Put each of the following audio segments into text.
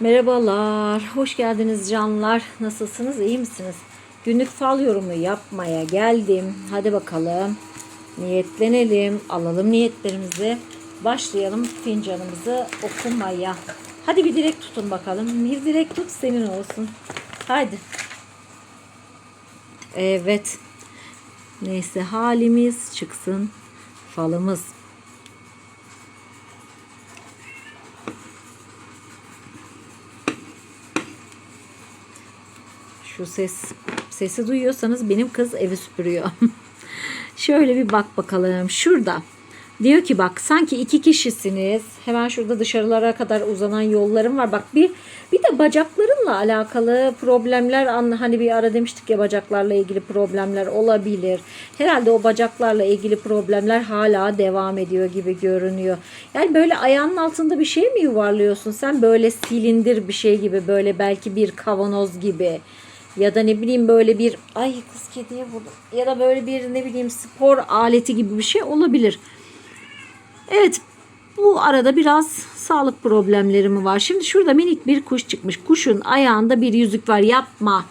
Merhabalar, hoş geldiniz canlar. Nasılsınız, iyi misiniz? Günlük fal yorumu yapmaya geldim. Hadi bakalım. Niyetlenelim, alalım niyetlerimizi. Başlayalım fincanımızı okumaya. Hadi bir dilek tutun bakalım. Bir dilek tut senin olsun. Haydi. Evet. Neyse halimiz çıksın. Falımız. Şu ses sesi duyuyorsanız benim kız evi süpürüyor. Şöyle bir bak bakalım. Şurada. Diyor ki bak sanki iki kişisiniz. Hemen şurada dışarılara kadar uzanan yollarım var. Bak bir bir de bacaklarınla alakalı problemler an- hani bir ara demiştik ya bacaklarla ilgili problemler olabilir. Herhalde o bacaklarla ilgili problemler hala devam ediyor gibi görünüyor. Yani böyle ayağının altında bir şey mi yuvarlıyorsun? Sen böyle silindir bir şey gibi böyle belki bir kavanoz gibi ya da ne bileyim böyle bir ay kız kediye vurdum ya da böyle bir ne bileyim spor aleti gibi bir şey olabilir. Evet bu arada biraz sağlık problemleri mi var? Şimdi şurada minik bir kuş çıkmış. Kuşun ayağında bir yüzük var. Yapma.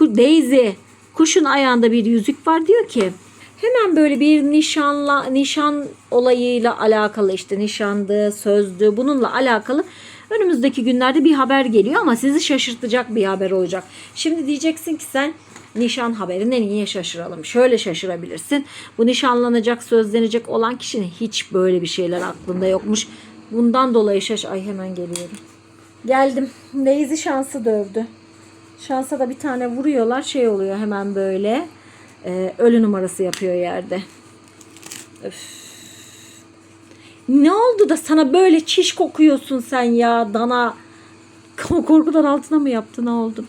Daisy kuşun ayağında bir yüzük var diyor ki hemen böyle bir nişanla nişan olayıyla alakalı işte nişandı, sözdü bununla alakalı önümüzdeki günlerde bir haber geliyor ama sizi şaşırtacak bir haber olacak. Şimdi diyeceksin ki sen nişan haberine niye şaşıralım? Şöyle şaşırabilirsin. Bu nişanlanacak, sözlenecek olan kişinin hiç böyle bir şeyler aklında yokmuş. Bundan dolayı şaş... Ay hemen geliyorum. Geldim. Daisy şansı dövdü. Şansa da bir tane vuruyorlar. Şey oluyor hemen böyle. e, ölü numarası yapıyor yerde. Öf. Ne oldu da sana böyle çiş kokuyorsun sen ya dana? Korkudan altına mı yaptı ne oldu?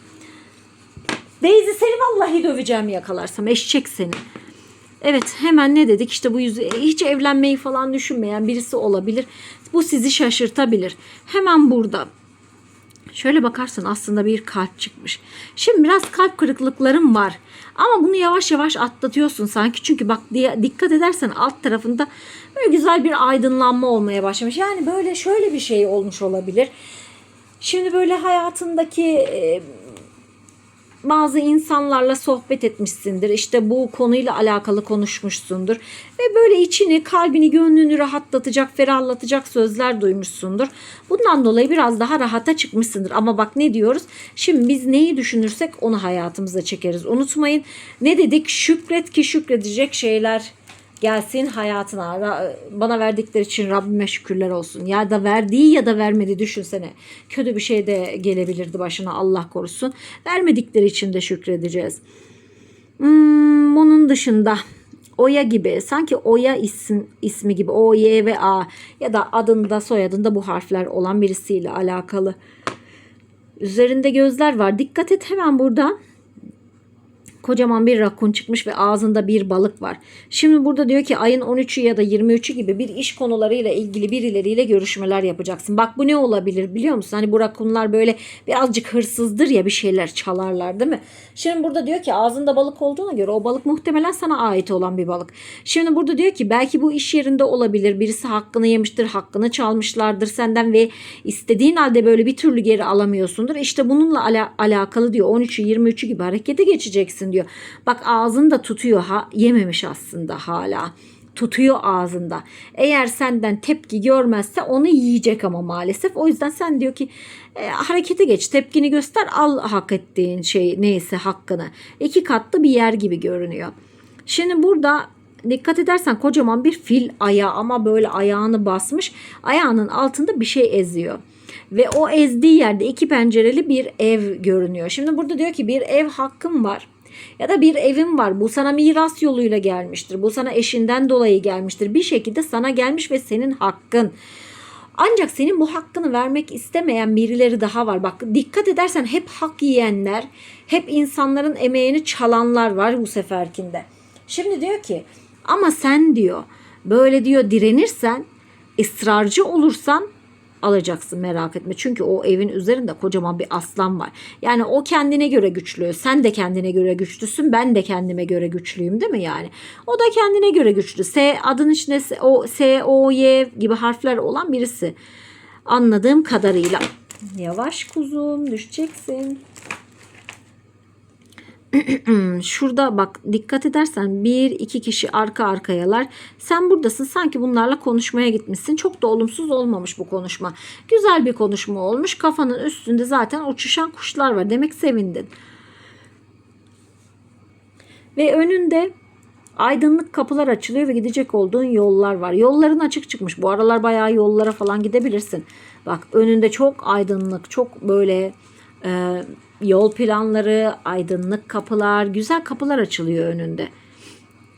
Daisy seni vallahi döveceğim yakalarsam eşek seni. Evet hemen ne dedik işte bu yüzü hiç evlenmeyi falan düşünmeyen birisi olabilir. Bu sizi şaşırtabilir. Hemen burada Şöyle bakarsın aslında bir kalp çıkmış. Şimdi biraz kalp kırıklıklarım var. Ama bunu yavaş yavaş atlatıyorsun sanki. Çünkü bak diye dikkat edersen alt tarafında böyle güzel bir aydınlanma olmaya başlamış. Yani böyle şöyle bir şey olmuş olabilir. Şimdi böyle hayatındaki e, bazı insanlarla sohbet etmişsindir. İşte bu konuyla alakalı konuşmuşsundur. Ve böyle içini, kalbini, gönlünü rahatlatacak, ferahlatacak sözler duymuşsundur. Bundan dolayı biraz daha rahata çıkmışsındır. Ama bak ne diyoruz? Şimdi biz neyi düşünürsek onu hayatımıza çekeriz. Unutmayın ne dedik? Şükret ki şükredecek şeyler gelsin hayatına. Bana verdikleri için Rabbime şükürler olsun. Ya da verdiği ya da vermedi düşünsene. Kötü bir şey de gelebilirdi başına Allah korusun. Vermedikleri için de şükredeceğiz. Hmm, bunun dışında Oya gibi sanki Oya isim, ismi gibi O, Y ve A ya da adında soyadında bu harfler olan birisiyle alakalı. Üzerinde gözler var. Dikkat et hemen burada kocaman bir rakun çıkmış ve ağzında bir balık var. Şimdi burada diyor ki ayın 13'ü ya da 23'ü gibi bir iş konularıyla ilgili birileriyle görüşmeler yapacaksın. Bak bu ne olabilir biliyor musun? Hani bu rakunlar böyle birazcık hırsızdır ya bir şeyler çalarlar değil mi? Şimdi burada diyor ki ağzında balık olduğuna göre o balık muhtemelen sana ait olan bir balık. Şimdi burada diyor ki belki bu iş yerinde olabilir. Birisi hakkını yemiştir, hakkını çalmışlardır senden ve istediğin halde böyle bir türlü geri alamıyorsundur. İşte bununla ala- alakalı diyor 13'ü 23'ü gibi harekete geçeceksin diyor. Bak ağzında tutuyor ha yememiş aslında hala tutuyor ağzında. Eğer senden tepki görmezse onu yiyecek ama maalesef. O yüzden sen diyor ki e, harekete geç, tepkini göster, al hak ettiğin şey neyse hakkını. İki katlı bir yer gibi görünüyor. Şimdi burada dikkat edersen kocaman bir fil ayağı ama böyle ayağını basmış. Ayağının altında bir şey eziyor. Ve o ezdiği yerde iki pencereli bir ev görünüyor. Şimdi burada diyor ki bir ev hakkım var. Ya da bir evin var. Bu sana miras yoluyla gelmiştir. Bu sana eşinden dolayı gelmiştir. Bir şekilde sana gelmiş ve senin hakkın. Ancak senin bu hakkını vermek istemeyen birileri daha var. Bak dikkat edersen hep hak yiyenler, hep insanların emeğini çalanlar var bu seferkinde. Şimdi diyor ki ama sen diyor böyle diyor direnirsen, ısrarcı olursan alacaksın merak etme. Çünkü o evin üzerinde kocaman bir aslan var. Yani o kendine göre güçlü. Sen de kendine göre güçlüsün. Ben de kendime göre güçlüyüm değil mi yani? O da kendine göre güçlü. S adın içinde o, S, O, Y gibi harfler olan birisi. Anladığım kadarıyla. Yavaş kuzum düşeceksin. Şurada bak dikkat edersen bir iki kişi arka arkayalar. Sen buradasın sanki bunlarla konuşmaya gitmişsin. Çok da olumsuz olmamış bu konuşma. Güzel bir konuşma olmuş. Kafanın üstünde zaten uçuşan kuşlar var. Demek sevindin. Ve önünde aydınlık kapılar açılıyor ve gidecek olduğun yollar var. Yolların açık çıkmış. Bu aralar bayağı yollara falan gidebilirsin. Bak önünde çok aydınlık, çok böyle e, yol planları, aydınlık kapılar, güzel kapılar açılıyor önünde.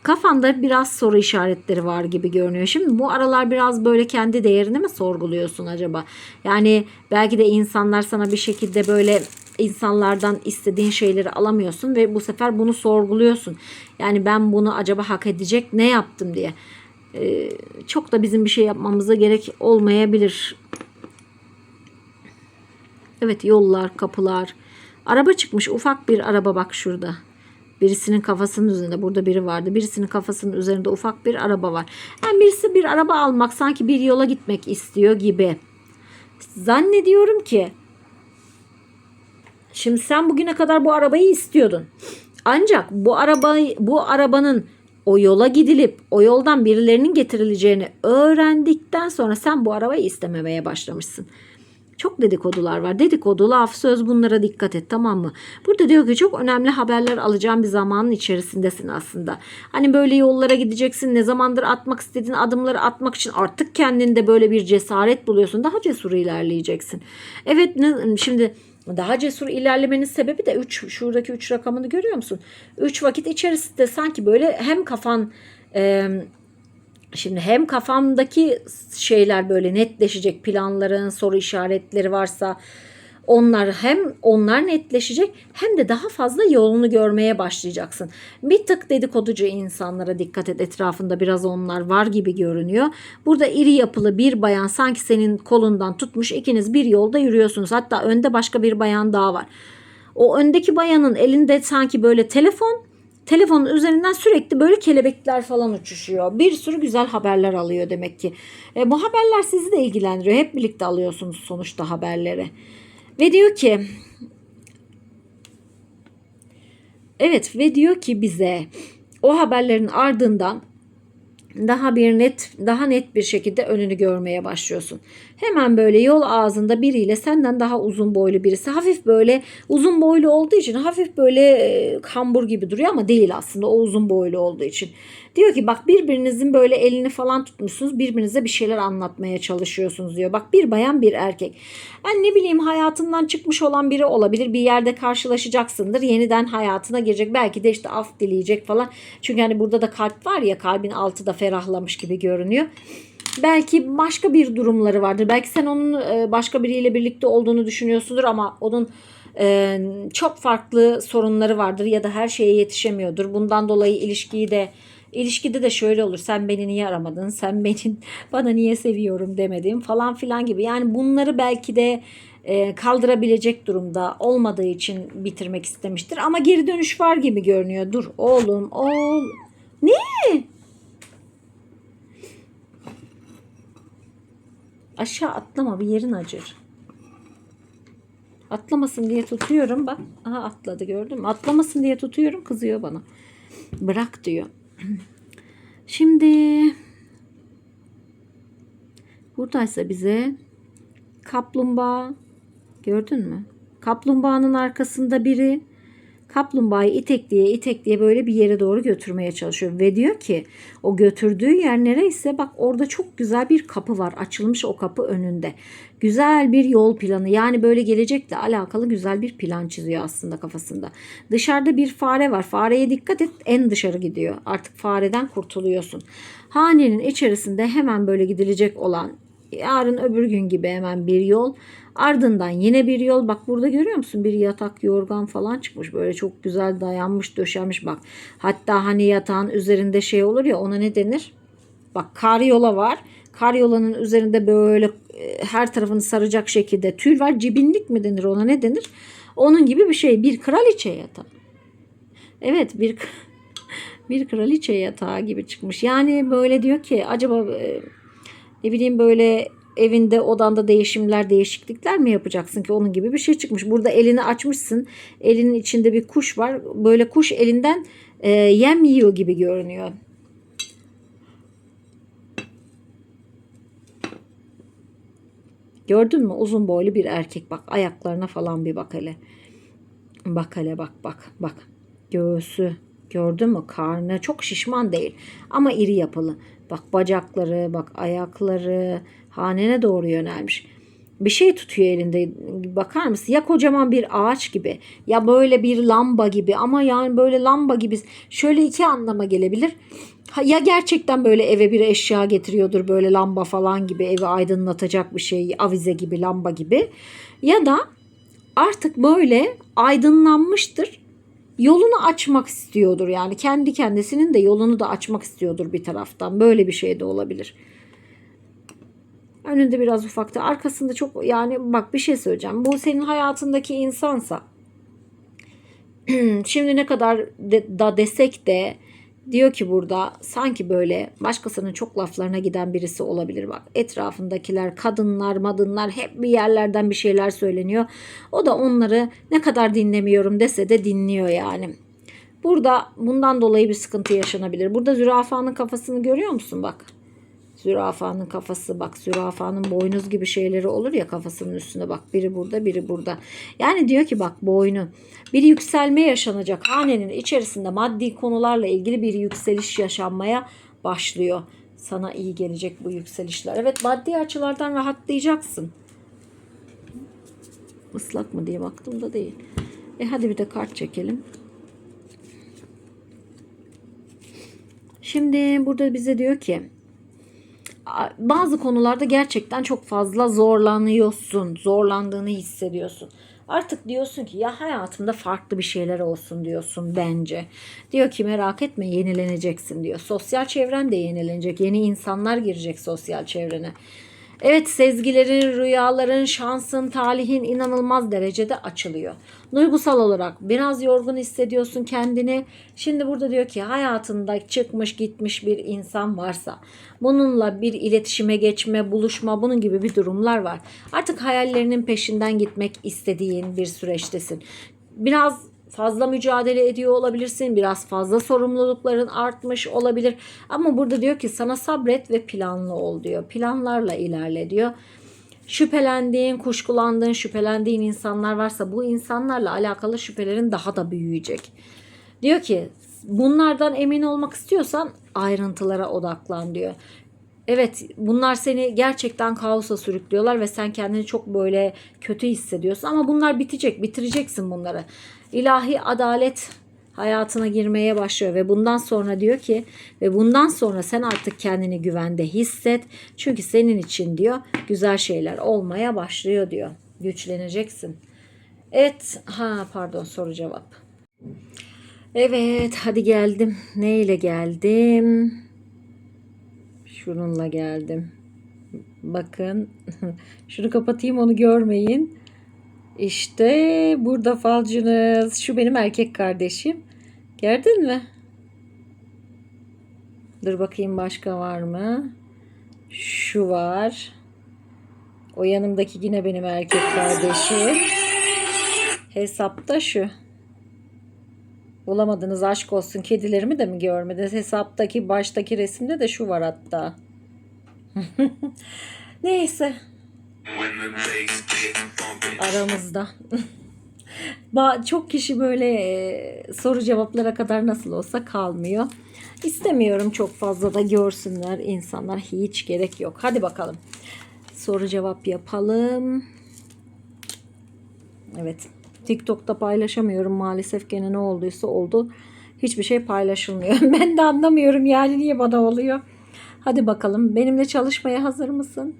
Kafanda biraz soru işaretleri var gibi görünüyor. Şimdi bu aralar biraz böyle kendi değerini mi sorguluyorsun acaba? Yani belki de insanlar sana bir şekilde böyle insanlardan istediğin şeyleri alamıyorsun ve bu sefer bunu sorguluyorsun. Yani ben bunu acaba hak edecek ne yaptım diye. Ee, çok da bizim bir şey yapmamıza gerek olmayabilir. Evet yollar, kapılar. Araba çıkmış ufak bir araba bak şurada. Birisinin kafasının üzerinde burada biri vardı. Birisinin kafasının üzerinde ufak bir araba var. Yani birisi bir araba almak sanki bir yola gitmek istiyor gibi. Zannediyorum ki Şimdi sen bugüne kadar bu arabayı istiyordun. Ancak bu arabayı bu arabanın o yola gidilip o yoldan birilerinin getirileceğini öğrendikten sonra sen bu arabayı istememeye başlamışsın. Çok dedikodular var. Dedikodu, laf, söz bunlara dikkat et tamam mı? Burada diyor ki çok önemli haberler alacağın bir zamanın içerisindesin aslında. Hani böyle yollara gideceksin. Ne zamandır atmak istediğin adımları atmak için artık kendinde böyle bir cesaret buluyorsun. Daha cesur ilerleyeceksin. Evet şimdi daha cesur ilerlemenin sebebi de 3 şuradaki 3 rakamını görüyor musun? 3 vakit içerisinde sanki böyle hem kafan e, Şimdi hem kafamdaki şeyler böyle netleşecek planların soru işaretleri varsa onlar hem onlar netleşecek hem de daha fazla yolunu görmeye başlayacaksın. Bir tık dedikoducu insanlara dikkat et etrafında biraz onlar var gibi görünüyor. Burada iri yapılı bir bayan sanki senin kolundan tutmuş ikiniz bir yolda yürüyorsunuz. Hatta önde başka bir bayan daha var. O öndeki bayanın elinde sanki böyle telefon telefonun üzerinden sürekli böyle kelebekler falan uçuşuyor. Bir sürü güzel haberler alıyor demek ki. E, bu haberler sizi de ilgilendiriyor. Hep birlikte alıyorsunuz sonuçta haberleri. Ve diyor ki Evet ve diyor ki bize o haberlerin ardından daha bir net daha net bir şekilde önünü görmeye başlıyorsun. Hemen böyle yol ağzında biriyle senden daha uzun boylu birisi hafif böyle uzun boylu olduğu için hafif böyle e, kambur gibi duruyor ama değil aslında o uzun boylu olduğu için. Diyor ki bak birbirinizin böyle elini falan tutmuşsunuz birbirinize bir şeyler anlatmaya çalışıyorsunuz diyor. Bak bir bayan bir erkek. Yani ne bileyim hayatından çıkmış olan biri olabilir bir yerde karşılaşacaksındır yeniden hayatına girecek belki de işte af dileyecek falan. Çünkü hani burada da kalp var ya kalbin altı da ferahlamış gibi görünüyor. Belki başka bir durumları vardır. Belki sen onun e, başka biriyle birlikte olduğunu düşünüyorsundur ama onun e, çok farklı sorunları vardır ya da her şeye yetişemiyordur. Bundan dolayı ilişkiyi de İlişkide de şöyle olur. Sen beni niye aramadın? Sen beni bana niye seviyorum demedin falan filan gibi. Yani bunları belki de e, kaldırabilecek durumda olmadığı için bitirmek istemiştir. Ama geri dönüş var gibi görünüyor. Dur oğlum oğul. Ne? Aşağı atlama bir yerin acır. Atlamasın diye tutuyorum bak. Aha atladı gördün mü? Atlamasın diye tutuyorum kızıyor bana. Bırak diyor. Şimdi buradaysa bize kaplumbağa gördün mü? Kaplumbağanın arkasında biri kaplumbağayı itekliye itekliye böyle bir yere doğru götürmeye çalışıyor. Ve diyor ki o götürdüğü yer nereyse bak orada çok güzel bir kapı var. Açılmış o kapı önünde. Güzel bir yol planı yani böyle gelecekle alakalı güzel bir plan çiziyor aslında kafasında. Dışarıda bir fare var. Fareye dikkat et en dışarı gidiyor. Artık fareden kurtuluyorsun. Hanenin içerisinde hemen böyle gidilecek olan yarın öbür gün gibi hemen bir yol. Ardından yine bir yol. Bak burada görüyor musun? Bir yatak yorgan falan çıkmış. Böyle çok güzel dayanmış döşenmiş bak. Hatta hani yatağın üzerinde şey olur ya ona ne denir? Bak karyola var. Karyolanın üzerinde böyle e, her tarafını saracak şekilde tül var. Cibinlik mi denir ona ne denir? Onun gibi bir şey. Bir kraliçe yatağı. Evet bir bir kraliçe yatağı gibi çıkmış. Yani böyle diyor ki acaba e, ne bileyim böyle evinde odanda değişimler değişiklikler mi yapacaksın ki onun gibi bir şey çıkmış. Burada elini açmışsın elinin içinde bir kuş var böyle kuş elinden e, yem yiyor gibi görünüyor. Gördün mü uzun boylu bir erkek bak ayaklarına falan bir bak hele. Bak hele bak bak bak. Göğsü gördün mü? Karnı çok şişman değil ama iri yapılı. Bak bacakları, bak ayakları hanene doğru yönelmiş. Bir şey tutuyor elinde. Bakar mısın? Ya kocaman bir ağaç gibi ya böyle bir lamba gibi ama yani böyle lamba gibi şöyle iki anlama gelebilir. Ya gerçekten böyle eve bir eşya getiriyordur böyle lamba falan gibi evi aydınlatacak bir şey avize gibi lamba gibi ya da artık böyle aydınlanmıştır yolunu açmak istiyordur yani. Kendi kendisinin de yolunu da açmak istiyordur bir taraftan. Böyle bir şey de olabilir. Önünde biraz ufakta arkasında çok yani bak bir şey söyleyeceğim. Bu senin hayatındaki insansa şimdi ne kadar de, da desek de diyor ki burada sanki böyle başkasının çok laflarına giden birisi olabilir bak. Etrafındakiler, kadınlar, madınlar hep bir yerlerden bir şeyler söyleniyor. O da onları ne kadar dinlemiyorum dese de dinliyor yani. Burada bundan dolayı bir sıkıntı yaşanabilir. Burada zürafanın kafasını görüyor musun bak. Zürafanın kafası bak zürafanın boynuz gibi şeyleri olur ya kafasının üstünde bak biri burada biri burada. Yani diyor ki bak boynu bir yükselme yaşanacak hanenin içerisinde maddi konularla ilgili bir yükseliş yaşanmaya başlıyor. Sana iyi gelecek bu yükselişler. Evet maddi açılardan rahatlayacaksın. Islak mı diye baktım da değil. E hadi bir de kart çekelim. Şimdi burada bize diyor ki bazı konularda gerçekten çok fazla zorlanıyorsun. Zorlandığını hissediyorsun. Artık diyorsun ki ya hayatımda farklı bir şeyler olsun diyorsun bence. Diyor ki merak etme yenileneceksin diyor. Sosyal çevren de yenilenecek. Yeni insanlar girecek sosyal çevrene. Evet sezgilerin, rüyaların, şansın, talihin inanılmaz derecede açılıyor. Duygusal olarak biraz yorgun hissediyorsun kendini. Şimdi burada diyor ki hayatında çıkmış gitmiş bir insan varsa bununla bir iletişime geçme, buluşma bunun gibi bir durumlar var. Artık hayallerinin peşinden gitmek istediğin bir süreçtesin. Biraz fazla mücadele ediyor olabilirsin. Biraz fazla sorumlulukların artmış olabilir. Ama burada diyor ki sana sabret ve planlı ol diyor. Planlarla ilerle diyor. Şüphelendiğin, kuşkulandığın, şüphelendiğin insanlar varsa bu insanlarla alakalı şüphelerin daha da büyüyecek. Diyor ki bunlardan emin olmak istiyorsan ayrıntılara odaklan diyor. Evet bunlar seni gerçekten kaosa sürüklüyorlar ve sen kendini çok böyle kötü hissediyorsun ama bunlar bitecek bitireceksin bunları. İlahi adalet hayatına girmeye başlıyor ve bundan sonra diyor ki ve bundan sonra sen artık kendini güvende hisset. Çünkü senin için diyor güzel şeyler olmaya başlıyor diyor. Güçleneceksin. Evet ha pardon soru cevap. Evet hadi geldim. Neyle geldim? Şununla geldim. Bakın. Şunu kapatayım onu görmeyin. İşte burada falcınız. Şu benim erkek kardeşim. Gördün mü? Dur bakayım başka var mı? Şu var. O yanımdaki yine benim erkek kardeşim. Hesapta şu. Bulamadınız aşk olsun. Kedilerimi de mi görmediniz? Hesaptaki baştaki resimde de şu var hatta. Neyse. Aramızda. Çok kişi böyle e, soru cevaplara kadar nasıl olsa kalmıyor. İstemiyorum çok fazla da görsünler insanlar. Hiç gerek yok. Hadi bakalım. Soru cevap yapalım. Evet. TikTok'ta paylaşamıyorum maalesef gene ne olduysa oldu. Hiçbir şey paylaşılmıyor. Ben de anlamıyorum yani niye bana oluyor. Hadi bakalım benimle çalışmaya hazır mısın?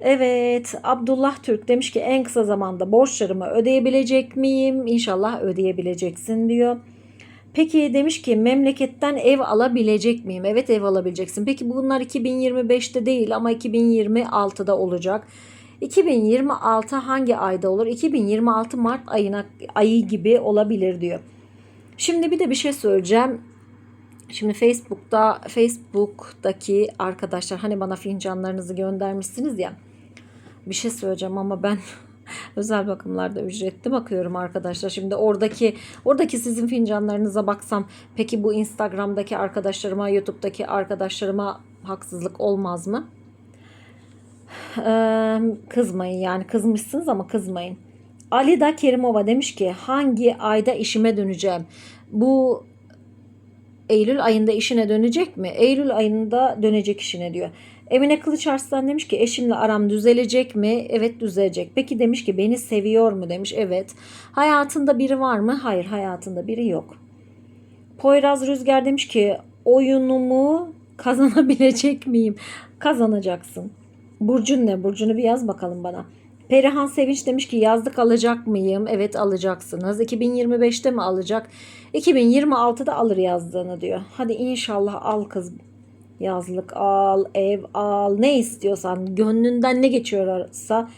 Evet Abdullah Türk demiş ki en kısa zamanda borçlarımı ödeyebilecek miyim? İnşallah ödeyebileceksin diyor. Peki demiş ki memleketten ev alabilecek miyim? Evet ev alabileceksin. Peki bunlar 2025'te değil ama 2026'da olacak. 2026 hangi ayda olur? 2026 Mart ayına ayı gibi olabilir diyor. Şimdi bir de bir şey söyleyeceğim. Şimdi Facebook'ta Facebook'taki arkadaşlar hani bana fincanlarınızı göndermişsiniz ya. Bir şey söyleyeceğim ama ben özel bakımlarda ücretli bakıyorum arkadaşlar. Şimdi oradaki oradaki sizin fincanlarınıza baksam peki bu Instagram'daki arkadaşlarıma, YouTube'daki arkadaşlarıma haksızlık olmaz mı? Ee, kızmayın yani kızmışsınız ama kızmayın. Ali da Kerimova demiş ki hangi ayda işime döneceğim? Bu Eylül ayında işine dönecek mi? Eylül ayında dönecek işine diyor. Emine Kılıç Arslan demiş ki eşimle aram düzelecek mi? Evet düzelecek. Peki demiş ki beni seviyor mu demiş. Evet. Hayatında biri var mı? Hayır hayatında biri yok. Poyraz Rüzgar demiş ki oyunumu kazanabilecek miyim? Kazanacaksın. Burcun ne? Burcunu bir yaz bakalım bana. Perihan Sevinç demiş ki yazlık alacak mıyım? Evet alacaksınız. 2025'te mi alacak? 2026'da alır yazdığını diyor. Hadi inşallah al kız. Yazlık al, ev al, ne istiyorsan, gönlünden ne geçiyorsa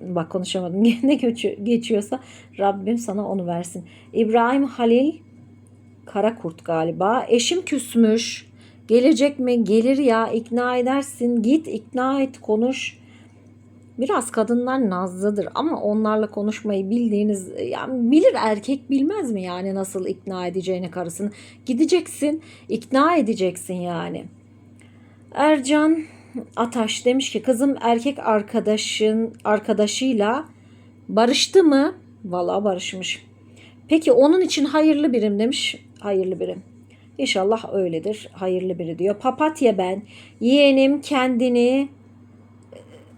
bak konuşamadım. ne geçiyor- geçiyorsa Rabbim sana onu versin. İbrahim Halil Karakurt galiba. Eşim küsmüş. Gelecek mi? Gelir ya. ikna edersin. Git ikna et, konuş. Biraz kadınlar nazlıdır ama onlarla konuşmayı bildiğiniz yani bilir erkek bilmez mi yani nasıl ikna edeceğini karısını. Gideceksin, ikna edeceksin yani. Ercan Ataş demiş ki kızım erkek arkadaşın arkadaşıyla barıştı mı? Valla barışmış. Peki onun için hayırlı birim demiş. Hayırlı birim. İnşallah öyledir. Hayırlı biri diyor. Papatya ben. Yeğenim kendini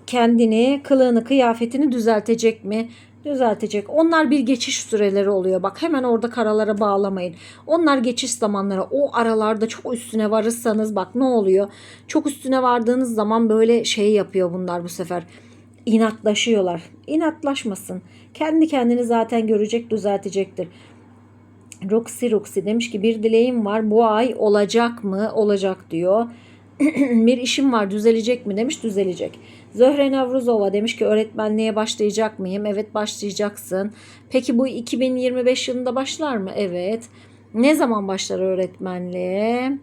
kendini, kılığını, kıyafetini düzeltecek mi? Düzeltecek. Onlar bir geçiş süreleri oluyor. Bak hemen orada karalara bağlamayın. Onlar geçiş zamanları. O aralarda çok üstüne varırsanız bak ne oluyor? Çok üstüne vardığınız zaman böyle şey yapıyor bunlar bu sefer. İnatlaşıyorlar. İnatlaşmasın. Kendi kendini zaten görecek, düzeltecektir. Roxy Roxy demiş ki bir dileğim var bu ay olacak mı? Olacak diyor. bir işim var düzelecek mi demiş düzelecek. Zöhre Navruzova demiş ki öğretmenliğe başlayacak mıyım? Evet başlayacaksın. Peki bu 2025 yılında başlar mı? Evet. Ne zaman başlar öğretmenliğe?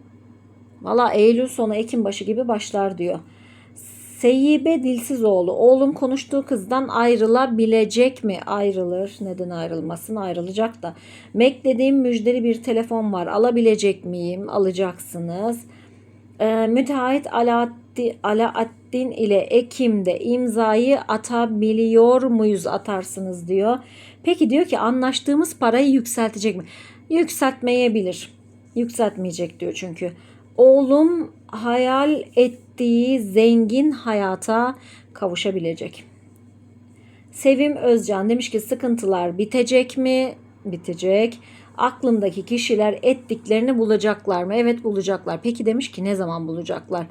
Valla Eylül sonu Ekim başı gibi başlar diyor. Seyyibe Dilsizoğlu. Oğlum konuştuğu kızdan ayrılabilecek mi? Ayrılır. Neden ayrılmasın? Ayrılacak da. Mac dediğim müjdeli bir telefon var. Alabilecek miyim? Alacaksınız. Ee, müteahhit Alaaddin, Alaaddin ile Ekim'de imzayı atabiliyor muyuz? Atarsınız diyor. Peki diyor ki anlaştığımız parayı yükseltecek mi? Yükseltmeyebilir. Yükseltmeyecek diyor çünkü. Oğlum hayal ettiği zengin hayata kavuşabilecek. Sevim Özcan demiş ki sıkıntılar bitecek mi? Bitecek. Aklımdaki kişiler ettiklerini bulacaklar mı? Evet bulacaklar. Peki demiş ki ne zaman bulacaklar?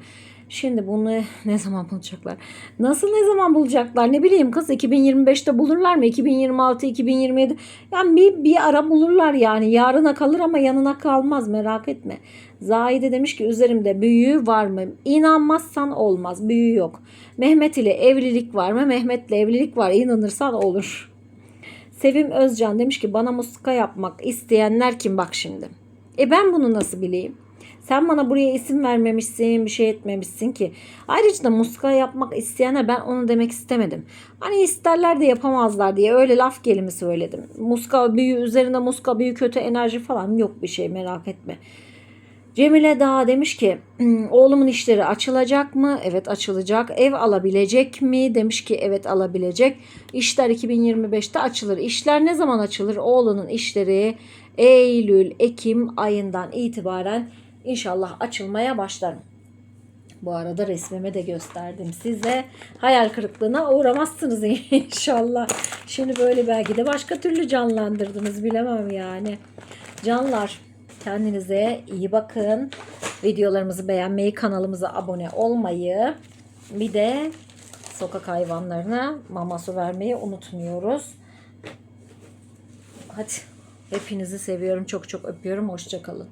Şimdi bunu ne zaman bulacaklar? Nasıl ne zaman bulacaklar? Ne bileyim kız 2025'te bulurlar mı? 2026, 2027. Yani bir, bir ara bulurlar yani. Yarına kalır ama yanına kalmaz merak etme. Zahide demiş ki üzerimde büyüğü var mı? İnanmazsan olmaz. Büyüğü yok. Mehmet ile evlilik var mı? Mehmet'le evlilik var. İnanırsan olur. Sevim Özcan demiş ki bana muska yapmak isteyenler kim bak şimdi. E ben bunu nasıl bileyim? Sen bana buraya isim vermemişsin, bir şey etmemişsin ki. Ayrıca da muska yapmak isteyenler ben onu demek istemedim. Hani isterler de yapamazlar diye öyle laf gelimi söyledim. Muska büyü üzerinde muska büyü kötü enerji falan yok bir şey merak etme. Cemile Dağ demiş ki "Hmm, oğlumun işleri açılacak mı? Evet açılacak. Ev alabilecek mi? Demiş ki evet alabilecek. İşler 2025'te açılır. İşler ne zaman açılır? Oğlunun işleri Eylül, Ekim ayından itibaren inşallah açılmaya başlar. Bu arada resmimi de gösterdim size. Hayal kırıklığına uğramazsınız inşallah. Şimdi böyle belki de başka türlü canlandırdınız bilemem yani. Canlar kendinize iyi bakın. Videolarımızı beğenmeyi, kanalımıza abone olmayı, bir de sokak hayvanlarına mama su vermeyi unutmuyoruz. Hadi hepinizi seviyorum. Çok çok öpüyorum. Hoşçakalın.